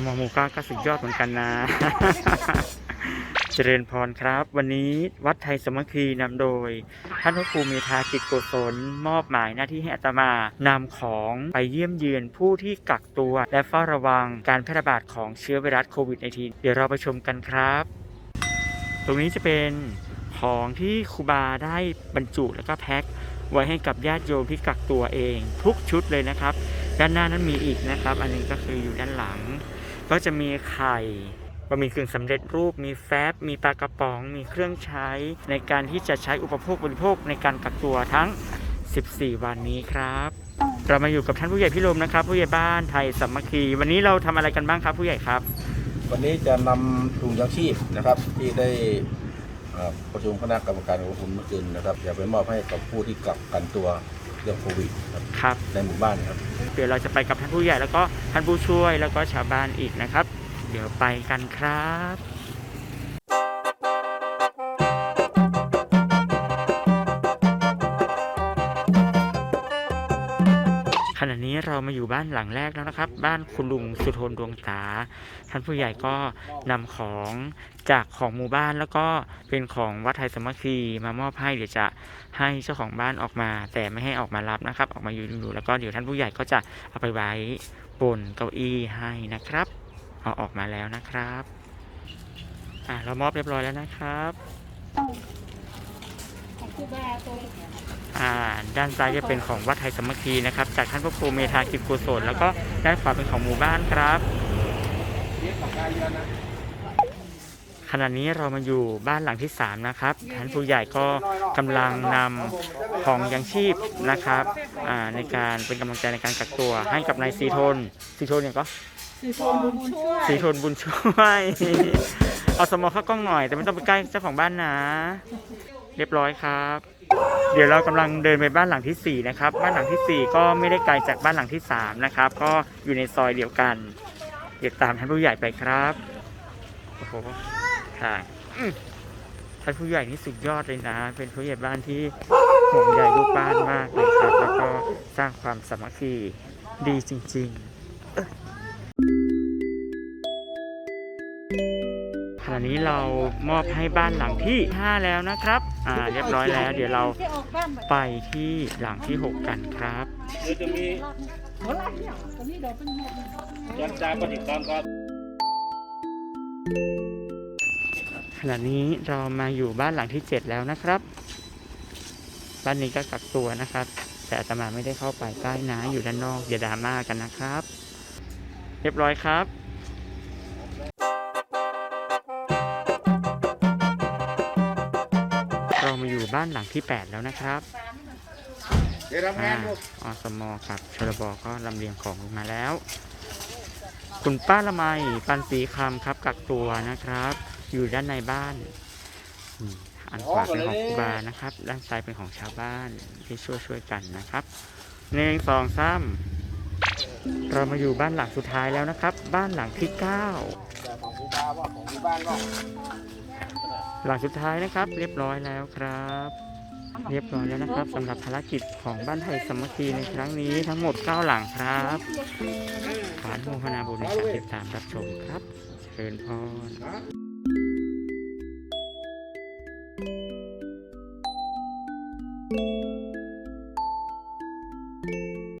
มมูก้าก็สุดยอดเหมือนกันนะ เจริญพรครับ วันนี้วัดไทยสมัคคีนำโดยท่านพระครูเมธากิจโกศลมอบหมายหน้าที่ให้อาตมานำของไปเยี่ยมเยือนผู้ที่กักตัว และเฝ้าระวังการแพร่ระบาดของเชื้อไวรัสโควิด -19 เดี๋ยวเราไปชมกันครับ ตรงนี้จะเป็นของที่ครูบาได้บรรจุแล้วก็แพ็คไว้ให้กับญาติโยมที่กักตัวเอง ทุกชุดเลยนะครับ ด้านหน้านั้นมีอีกนะครับ อันนึงก็คืออยู่ด้านหลัง ก็จะมีไข่บะหมี่กึ่งสำเร็จรูป มีแฟบ มีปลากระป๋อง มีเครื่องใช้ ในการที่จะใช้อุปโภคบริโภคในการกักตัวทั้ง 14 วันนี้ครับ เรามาอยู่กับท่านผู้ใหญ่พิรมนะครับ ผู้ใหญ่บ้านไทยสามัคคี วันนี้เราทำอะไรกันบ้างครับ ผู้ใหญ่ครับ วันนี้จะนำถุงยังชีพนะครับที่ได้ประชุมคณะกรรมการของผมเมื่อคืนนะครับจะไปมอบให้กับผู้ที่กักกันตัว รื่องโควิดครับครับในหมู่บ้านครับ เดี๋ยวเราจะไปกับท่านผู้ใหญ่แล้วก็ท่านผู้ช่วยแล้วก็ชาวบ้านอีกนะครับ เดี๋ยวไปกันครับ นี้เรามาอยู่บ้านหลังแรกแล้วนะครับ บ้านคุณลุงสุทนดวงตา ท่านผู้ใหญ่ก็นำของจากของหมู่บ้านแล้วก็เป็นของวัดไทยสมัคคีมามอบให้เดี๋ยวจะให้เจ้าของบ้านออกมา แต่ไม่ให้ออกมารับนะครับ ออกมาอยู่แล้วก็เดี๋ยวท่านผู้ใหญ่ก็จะเอาไปไว้บนเก้าอี้ให้นะครับเอาออกมาแล้วนะครับอะเรามอบเรียบร้อยแล้วนะครับ ด้านซ้ายจะเป็นของวัดไทยสมัคคีนะครับ จากท่านพระครูเมธากิจกุศลแล้วก็ด้านขวาเป็นของหมู่บ้านครับขณะนี้เรามาอยู่บ้านหลังที่ 3 นะครับท่านผู้ใหญ่ก็กำลังนำของยังชีพนะครับในการเป็นกำลังใจในการกักตัว ให้กับนายสีทนสีทนเนี่ยก็สีชมบุญช่วยสีทนบุญช่วยเอาสมอเข้ากล้องหน่อย แต่ไม่ต้องไปใกล้เจ้าของบ้านนะ เรียบร้อยครับ เดี๋ยวเรากำลังเดินไปบ้านหลังทีสี่4 นะครับ บ้านหลังทีสี่ 4 ก็ไม่ได้ไกลจากบ้านหลังที่ 3 นะครับ ก็อยู่ในซอยเดียวกัน เดี๋ยวตามท่านผู้ใหญ่ไปครับโอ้โหค่ะท่านผู้ใหญ่นี่สุดยอดเลยนะ เป็นผู้ใหญ่บ้านที่ห่วงใยลูกบ้านมากเลยครับ แล้วก็สร้างความสามัคคีดีจริง ๆ นี้เรามอบให้บ้านหลังที่ 5 แล้วนะครับ อ่า เรียบร้อยแล้ว เดี๋ยวเราที่ออกบ้านแบบไปที่หลังที่ 6 กันครับ เดี๋ยวจะมีหัวไหล่เนี่ยตอนนี้เดี๋ยวเป็นหมดยันจาปฏิกรรมครับขณะนี้เรามาอยู่บ้านหลังที่ 7 แล้วนะครับ บ้านนี้ก็กักตัวนะครับ แต่อาตมาไม่ได้เข้าไปใกล้นะอยู่ด้านนอกอย่าดราม่ากันนะครับ เรียบร้อยครับ อยู่บ้านหลังที่ 8 แล้วนะครับเดี๋ยวรับงาอ่านลูกอสมกับชลบก็ลำเลียงของลงมาแล้ว คุณป้าละไมปันสีคำครับกักตัวนะครับ อยู่ด้านในบ้านอืมอันขวาเป็นของครูบานะครับ ด้านซ้ายเป็นของชาวบ้านที่ช่วยช่วยๆกันนะครับหนึ่งสองสามเรามาอยู่บ้านหลังสุดท้ายแล้วนะครับ บ้านหลังที่เก้าของหมู่บ้านว่าของหมู่บ้านว่า หลังสุดท้ายนะครับ เรียบร้อยแล้วครับ เรียบร้อยแล้วนะครับสำหรับภารกิจของบ้านไทยสมัครีในครั้งนี้ทั้งหมด 9 หลังครับขานโมพนาบุญนะครับติดตามรับชมครับเชิญพร